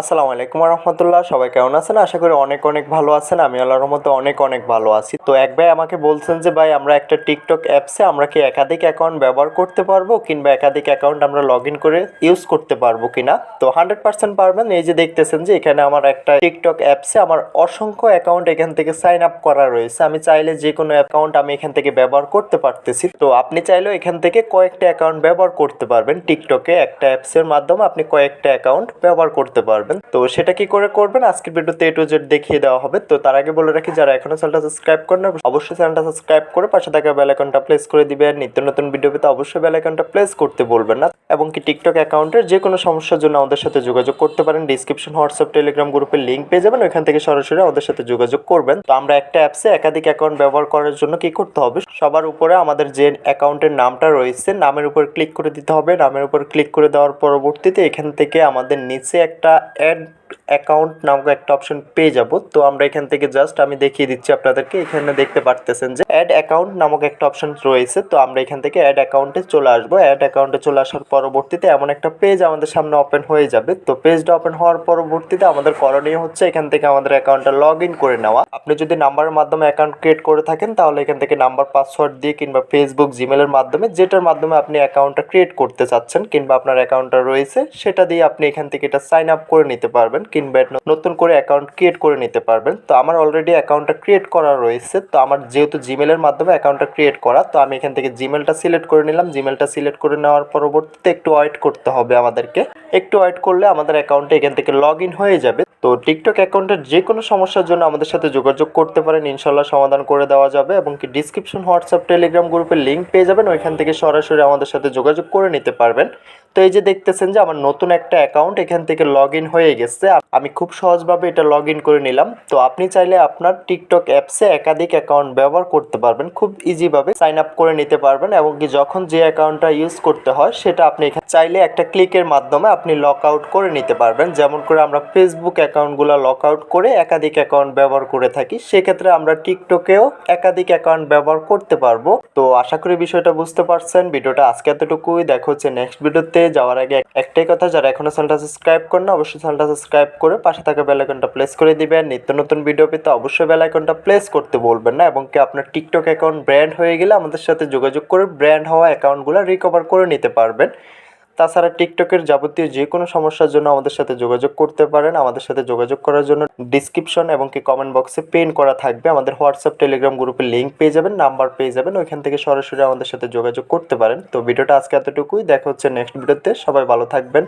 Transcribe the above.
আসসালামু আলাইকুম রহমতুল্লাহ, সবাই কেমন আছেন? আশা করি অনেক অনেক ভালো আছেন। আমি আল্লাহর রহমতে অনেক অনেক ভালো আছি। তো এক ভাই আমাকে বলছেন যে, ভাই, আমরা একটা টিকটক অ্যাপসে আমরা কি একাধিক অ্যাকাউন্ট ব্যবহার করতে পারব? কিংবা একাধিক অ্যাকাউন্ট আমরা লগ ইন করে ইউজ করতে পারব কিনা? তো হান্ড্রেড পার্সেন্ট পারবেন। এই যে দেখতেছেন যে, এখানে আমার একটা টিকটক অ্যাপসে আমার অসংখ্য অ্যাকাউন্ট এখান থেকে সাইন আপ করা রয়েছে। আমি চাইলে যে কোনো অ্যাকাউন্ট আমি এখান থেকে ব্যবহার করতে পারতেছি। তো আপনি চাইলেও এখান থেকে কয়েকটা অ্যাকাউন্ট ব্যবহার করতে পারবেন। টিকটকে একটা অ্যাপসের মাধ্যমে আপনি কয়েকটা অ্যাকাউন্ট ব্যবহার করতে পারবেন। তো সেটা কি করে করবেন? আজকের ভিডিওতে এ টু জেড দেখিয়ে দেওয়া হবে। তো তার আগে বলে রাখি, যারা এখনও চ্যানেলটা সাবস্ক্রাইব করেন অবশ্যই চ্যানেলটা সাবস্ক্রাইব করে পাশে থাকা বেল আইকনটা প্লেস করে দিবেন। নিত্য নতুন ভিডিও পেতে অবশ্যই বেল আইকনটা প্লেস করতে বলবেন না। এবং কি টিকটক অ্যাকাউন্টের যে কোনো সমস্যার জন্য আমাদের সাথে যোগাযোগ করতে পারেন। ডিসক্রিপশন, হোয়াটসঅ্যাপ, টেলিগ্রাম গ্রুপের লিঙ্ক পেয়ে যাবেন। ওইখান থেকে সরাসরি আমাদের সাথে যোগাযোগ করবেন। তো আমরা একটা অ্যাপসে একাধিক অ্যাকাউন্ট ব্যবহার করার জন্য কি করতে হবে? সবার উপরে আমাদের যে অ্যাকাউন্টের নামটা রয়েছে, নামের উপর ক্লিক করে দিতে হবে। নামের উপর ক্লিক করে দেওয়ার পরবর্তীতে এখান থেকে আমাদের নিচে একটা অ্যাড অ্যাকাউন্ট নামক একটা অপশন পেয়ে যাব। তো আমরা এখান থেকে জাস্ট আমি দেখিয়ে দিচ্ছি আপনাদেরকে। এখানে দেখতে পারতেছেন যে অ্যাড অ্যাকাউন্ট নামক একটা অপশন রয়েছে। তো আমরা এখান থেকে অ্যাড অ্যাকাউন্টে চলে আসব। অ্যাড অ্যাকাউন্টে চলে আসার পরবর্তীতে এমন একটা পেজ আমাদের সামনে ওপেন হয়ে যাবে। তো পেজটা ওপেন হওয়ার পরবর্তীতে আমাদের করণীয় হচ্ছে এখান থেকে আমাদের অ্যাকাউন্টটা লগ ইন করে নেওয়া। আপনি যদি নাম্বারের মাধ্যমে অ্যাকাউন্ট ক্রিয়েট করে থাকেন, তাহলে এখান থেকে নাম্বার পাসওয়ার্ড দিয়ে কিংবা ফেসবুক জিমেলের মাধ্যমে যেটার মাধ্যমে আপনি অ্যাকাউন্টটা ক্রিয়েট করতে চাচ্ছেন কিংবা আপনার অ্যাকাউন্টটা রয়েছে, সেটা দিয়ে আপনি এখান থেকে এটা সাইন আপ করে নিতে পারবেন। কিংবা নতুন করে অ্যাকাউন্ট ক্রিয়েট করে নিতে পারবেন। তো আমার অলরেডি অ্যাকাউন্টটা ক্রিয়েট করা রয়েছে। তো আমার যেহেতু জিমেলের মাধ্যমে অ্যাকাউন্টটা ক্রিয়েট করা, তো আমি এখান থেকে জিমেলটা সিলেক্ট করে নিলাম। জিমেলটা সিলেক্ট করে নেওয়ার পরবর্তীতে একটু ওয়েট করতে হবে আমাদেরকে। একটু ওয়েট করলে আমাদের অ্যাকাউন্টে এখান থেকে লগ ইন হয়ে যাবে। তো টিকটক অ্যাকাউন্টের যে কোনো সমস্যার জন্য আমাদের সাথে যোগাযোগ করতে পারেন। ইনশাল্লাহ সমাধান করে দেওয়া যাবে এবং কি ডিসক্রিপশন হোয়াটসঅ্যাপ টেলিগ্রাম গ্রুপের লিঙ্ক পেয়ে যাবেন। ওইখান থেকে সরাসরি আমাদের সাথে যোগাযোগ করে নিতে পারবেন। তো এই যে দেখতেছেন যে আমার নতুন একটা অ্যাকাউন্ট এখান থেকে লগ ইন হয়ে গেছে। আমি খুব সহজভাবে এটা লগ ইন করে নিলাম। তো আপনি চাইলে আপনার টিকটক অ্যাপসে একাধিক অ্যাকাউন্ট ব্যবহার করতে পারবেন। খুব ইজিভাবে সাইন আপ করে নিতে পারবেন এবং কি যখন যে অ্যাকাউন্টটা ইউজ করতে হয়, সেটা আপনি চাইলে একটা ক্লিকের মাধ্যমে আপনি লক আউট করে নিতে পারবেন। যেমন করে আমরা ফেসবুক অ্যাকাউন্টগুলো লক আউট করে একাধিক অ্যাকাউন্ট ব্যবহার করে থাকি, সেক্ষেত্রে আমরা টিকটকেও একাধিক অ্যাকাউন্ট ব্যবহার করতে পারব। তো আশা করি বিষয়টা বুঝতে পারছেন। ভিডিওটা আজকে এতটুকুই। দেখা হচ্ছে নেক্সট ভিডিওতে। যাওয়ার আগে একটাই কথা, যারা এখনও চ্যানেলটা সাবস্ক্রাইব করেন না, অবশ্যই চ্যানেলটা সাবস্ক্রাইব করে পাশে থাকা বেল আইকনটা প্লেস করে দিবেন। নিত্য নতুন ভিডিও পেতে অবশ্যই বেল আইকনটা প্লেস করতে বলবেন না, এবং কি আপনার টিকটক অ্যাকাউন্ট ব্র্যান্ড হয়ে গেলে আমাদের সাথে যোগাযোগ করে ব্র্যান্ড হওয়া অ্যাকাউন্টগুলো রিকভার করে নিতে পারবেন। তাছাড়া টিকটকের যাবতীয় যে কোনো সমস্যার জন্য আমাদের সাথে যোগাযোগ করতে পারেন। আমাদের সাথে যোগাযোগ করার জন্য ডিসক্রিপশন এবং কি কমেন্ট বক্সে পেন করা থাকবে। আমাদের হোয়াটসঅ্যাপ টেলিগ্রাম গ্রুপে লিঙ্ক পেয়ে যাবেন নাম্বার পেয়ে যাবেন, ওইখান থেকে সরাসরি আমাদের সাথে যোগাযোগ করতে পারেন। তো ভিডিওটা আজকে এতটুকুই। দেখা হচ্ছে নেক্সট ভিডিওতে সবাই ভালো থাকবেন।